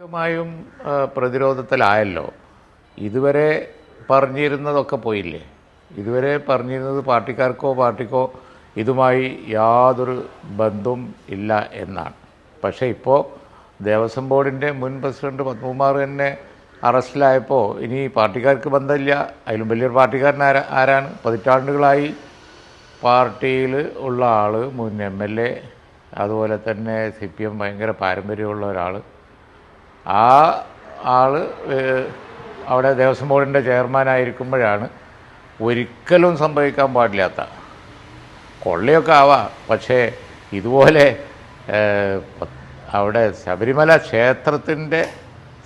മായും പ്രതിരോധത്തിലായല്ലോ. ഇതുവരെ പറഞ്ഞിരുന്നതൊക്കെ പോയില്ലേ? ഇതുവരെ പറഞ്ഞിരുന്നത് പാർട്ടിക്കാർക്കോ പാർട്ടിക്കോ ഇതുമായി യാതൊരു ബന്ധവും ഇല്ല എന്നാണ്. പക്ഷേ ഇപ്പോൾ ദേവസ്വം ബോർഡിന്റെ മുൻ പ്രസിഡന്റ് പത്മകുമാർ തന്നെ അറസ്റ്റിലായപ്പോൾ ഇനി പാർട്ടിക്കാർക്ക് ബന്ധമില്ല. അതിലും വലിയൊരു പാർട്ടിക്കാരൻ ആരാ ആരാണ്? പതിറ്റാണ്ടുകളായി പാർട്ടിയിൽ ഉള്ള ആൾ മുൻ എം എൽ എ അതുപോലെ തന്നെ സി പി എം ഭയങ്കര പാരമ്പര്യമുള്ള ഒരാൾ ആ ആൾ അവിടെ ദേവസ്വം ബോർഡിന്റെ ചെയർമാനായിരിക്കുമ്പോഴാണ് ഒരിക്കലും സംഭവിക്കാൻ പാടില്ലാത്ത. കൊള്ളയൊക്കെ ആവാം പക്ഷേ ഇതുപോലെ അവിടെ ശബരിമല ക്ഷേത്രത്തിന്റെ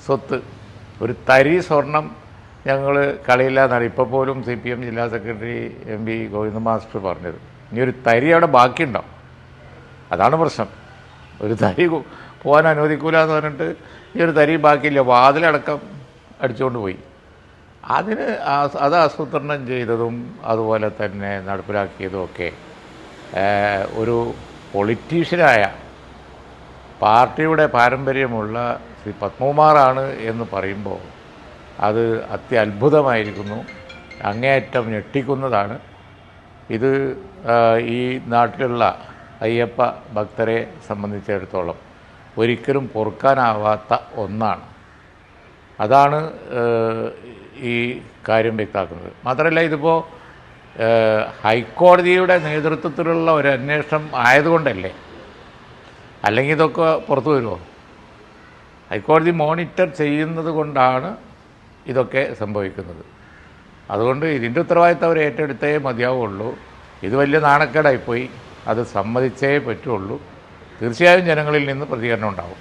സ്വത്ത് ഒരു തരി സ്വർണം ഞങ്ങൾ കളിയില്ലാന്നാണ്. ഇപ്പോൾ പോലും സി പി എം ജില്ലാ secretary M P Govinda master പറഞ്ഞത്. ഇനി ഒരു തരി അവിടെ ബാക്കിയുണ്ടോ അതാണ് പ്രശ്നം. ഒരു തരി പോകാൻ അനുവദിക്കൂല എന്ന് പറഞ്ഞിട്ട് ഈ ഒരു തരി ബാക്കിയില്ല. വാതിലടക്കം അടിച്ചുകൊണ്ട് പോയി. അതിന് അത് ആസൂത്രണം ചെയ്തതും അതുപോലെ തന്നെ നടപ്പിലാക്കിയതും ഒക്കെ ഒരു പൊളിറ്റീഷ്യനായ പാർട്ടിയുടെ പാരമ്പര്യമുള്ള ശ്രീ പത്മകുമാറാണ് എന്ന് പറയുമ്പോൾ അത് അത്യത്ഭുതമായിരിക്കുന്നു. അങ്ങേയറ്റം ഞെട്ടിക്കുന്നതാണ്. ഇത് ഈ നാട്ടിലുള്ള അയ്യപ്പ ഭക്തരെ സംബന്ധിച്ചിടത്തോളം. ഒരിക്കലും പൊറുക്കാനാവാത്ത ഒന്നാണ്. അതാണ് ഈ കാര്യം വ്യക്തമാക്കുന്നത്. മാത്രമല്ല ഇതിപ്പോൾ ഹൈക്കോടതിയുടെ നേതൃത്വത്തിലുള്ള ഒരു അന്വേഷണം ആയതുകൊണ്ടല്ലേ? അല്ലെങ്കിൽ ഇതൊക്കെ പുറത്തു വരുമോ? ഹൈക്കോടതി മോണിറ്റർ ചെയ്യുന്നത് കൊണ്ടാണ് ഇതൊക്കെ സംഭവിക്കുന്നത്. അതുകൊണ്ട് ഇതിന്റെ ഉത്തരവാദിത്തം അവർ ഏറ്റെടുത്തേ മതിയാവുള്ളൂ. ഇത് വലിയ നാണക്കേടായിപ്പോയി. അത് സമ്മതിച്ചേ പറ്റുള്ളൂ. തീർച്ചയായും ജനങ്ങളിൽ നിന്ന് പ്രതികരണം ഉണ്ടാവും.